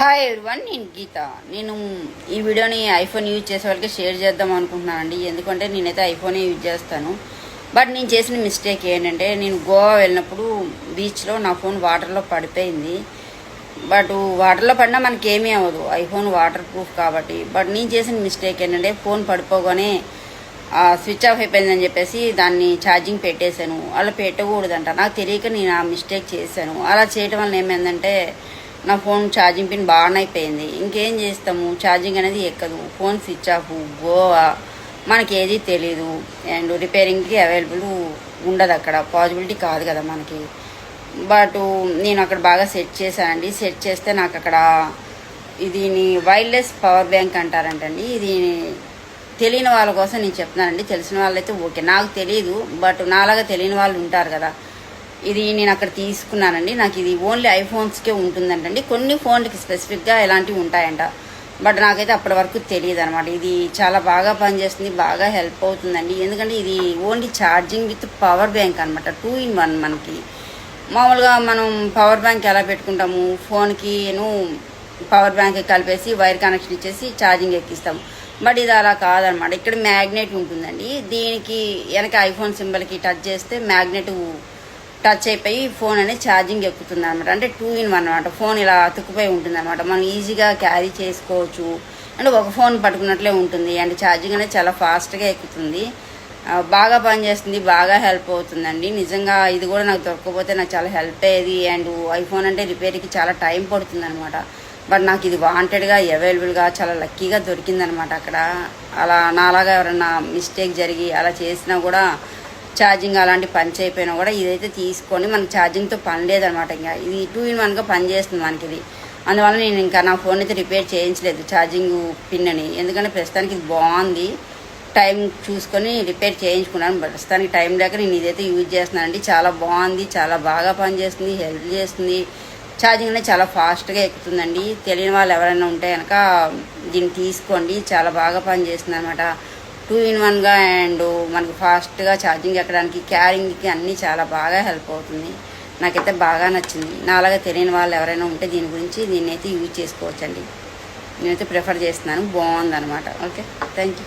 Hi one నేను గీత. నేను ఈ వీడియోని ఐఫోన్ యూజ్ చేసే వాళ్ళకి షేర్ చేద్దాం అనుకుంటున్నానండి. ఎందుకంటే నేనైతే ఐఫోనే యూజ్ చేస్తాను. బట్ నేను చేసిన మిస్టేక్ ఏంటంటే నేను గోవా వెళ్ళినప్పుడు బీచ్లో నా ఫోన్ వాటర్లో పడిపోయింది. బట్ వాటర్లో పడినా మనకి ఏమీ అవ్వదు. ఐఫోన్ వాటర్ ప్రూఫ్ కాబట్టి. బట్ నేను చేసిన మిస్టేక్ ఏంటంటే ఫోన్ పడిపోగానే స్విచ్ ఆఫ్ అయిపోయిందని చెప్పేసి దాన్ని ఛార్జింగ్ పెట్టేశాను. అలా పెట్టకూడదంట. నాకు తెలియక నేను ఆ మిస్టేక్ చేశాను. అలా చేయటం వల్ల ఏమైందంటే నా ఫోన్ ఛార్జింగ్ పిన్ బాగా అయిపోయింది. ఇంకేం చేస్తాము? ఛార్జింగ్ అనేది ఎక్కదు. ఫోన్ స్విచ్ ఆఫ్ గోవా మనకి ఏది తెలీదు. అండ్ రిపేరింగ్కి అవైలబుల్ ఉండదు అక్కడ. పాసిబిలిటీ కాదు కదా మనకి. బట్ నేను అక్కడ బాగా సెట్ చేశానండి. సెట్ చేస్తే నాకు అక్కడ ఇదిని వైర్లెస్ పవర్ బ్యాంక్ అంటారంటండి. ఇది తెలియని వాళ్ళ కోసం నేను చెప్తున్నానండి. తెలిసిన వాళ్ళైతే ఓకే. నాకు తెలియదు బట్ నాలాగా తెలియని వాళ్ళు ఉంటారు కదా. ఇది నేను అక్కడ తీసుకున్నానండి. నాకు ఇది ఓన్లీ ఐఫోన్స్కే ఉంటుందంటండి. కొన్ని ఫోన్లకి స్పెసిఫిక్గా ఇలాంటివి ఉంటాయంట. బట్ నాకైతే అప్పటి వరకు తెలియదు అనమాట ఇది చాలా బాగా పనిచేస్తుంది బాగా హెల్ప్ అవుతుందండి. ఎందుకంటే ఇది only charging with power bank అనమాట టూ ఇన్ వన్ మనకి. మామూలుగా మనం పవర్ బ్యాంక్ ఎలా పెట్టుకుంటాము? ఫోన్కి పవర్ బ్యాంక్ కలిపేసి వైర్ కనెక్షన్ ఇచ్చేసి ఛార్జింగ్ ఎక్కిస్తాం. బట్ ఇది అలా కాదనమాట ఇక్కడ మ్యాగ్నెట్ ఉంటుందండి. దీనికి వెనక ఐఫోన్ సింబల్కి టచ్ చేస్తే మ్యాగ్నెట్ టచ్ అయిపోయి ఫోన్ అనేది ఛార్జింగ్ ఎక్కుతుంది అనమాట అంటే టూ ఇన్ వన్ అనమాట. ఫోన్ ఇలా అతుక్కుపోయి ఉంటుంది అనమాట మనం ఈజీగా క్యారీ చేసుకోవచ్చు. అంటే ఒక ఫోన్ పట్టుకున్నట్లే ఉంటుంది. అండ్ ఛార్జింగ్ అనేది చాలా ఫాస్ట్గా ఎక్కుతుంది. బాగా పనిచేస్తుంది. బాగా హెల్ప్ అవుతుందండి. నిజంగా ఇది కూడా నాకు దొరకకపోతే నాకు చాలా హెల్ప్ అయ్యేది. అండ్ ఐఫోన్ అంటే రిపేర్కి చాలా టైం పడుతుంది అనమాట బట్ నాకు ఇది వాంటెడ్గా అవైలబుల్గా చాలా లక్కీగా దొరికిందనమాట అక్కడ. అలా నాలాగా ఎవరైనా మిస్టేక్ జరిగి అలా చేసినా కూడా ఛార్జింగ్ అలాంటి పని చేయకపోయినా కూడా ఇదైతే తీసుకొని మనకి ఛార్జింగ్తో పని లేదనమాట ఇంకా. ఇది టూ ఇన్ వన్గా పనిచేస్తుంది మనకి ఇది. అందువల్ల నేను ఇంకా నా ఫోన్ అయితే రిపేర్ చేయించలేదు ఛార్జింగ్ పిన్ అని. ఎందుకంటే ప్రస్తుతానికి ఇది బాగుంది. టైం చూసుకొని రిపేర్ చేయించుకున్నాను. ప్రస్తుతానికి టైం లేక నేను ఇదైతే యూజ్ చేస్తున్నానండి. చాలా బాగుంది. చాలా బాగా పనిచేస్తుంది హెల్ప్ చేస్తుంది. ఛార్జింగ్ అనేది చాలా ఫాస్ట్గా ఎక్కుతుందండి. తెలియని వాళ్ళు ఎవరైనా ఉంటే కనుక దీన్ని తీసుకోండి. చాలా బాగా పనిచేస్తుంది అనమాట టూ ఇన్ వన్గా అండ్ మనకు ఫాస్ట్గా ఛార్జింగ్ ఎక్కడానికి క్యారింగ్కి అన్నీ చాలా బాగా హెల్ప్ అవుతుంది. నాకైతే బాగా నచ్చింది. నాలాగా తెలియని వాళ్ళు ఎవరైనా ఉంటే దీని గురించి దీన్నైతే యూజ్ చేసుకోవచ్చండి. నేనైతే ప్రిఫర్ చేస్తున్నాను. బాగుందనమాట ఓకే థ్యాంక్ యూ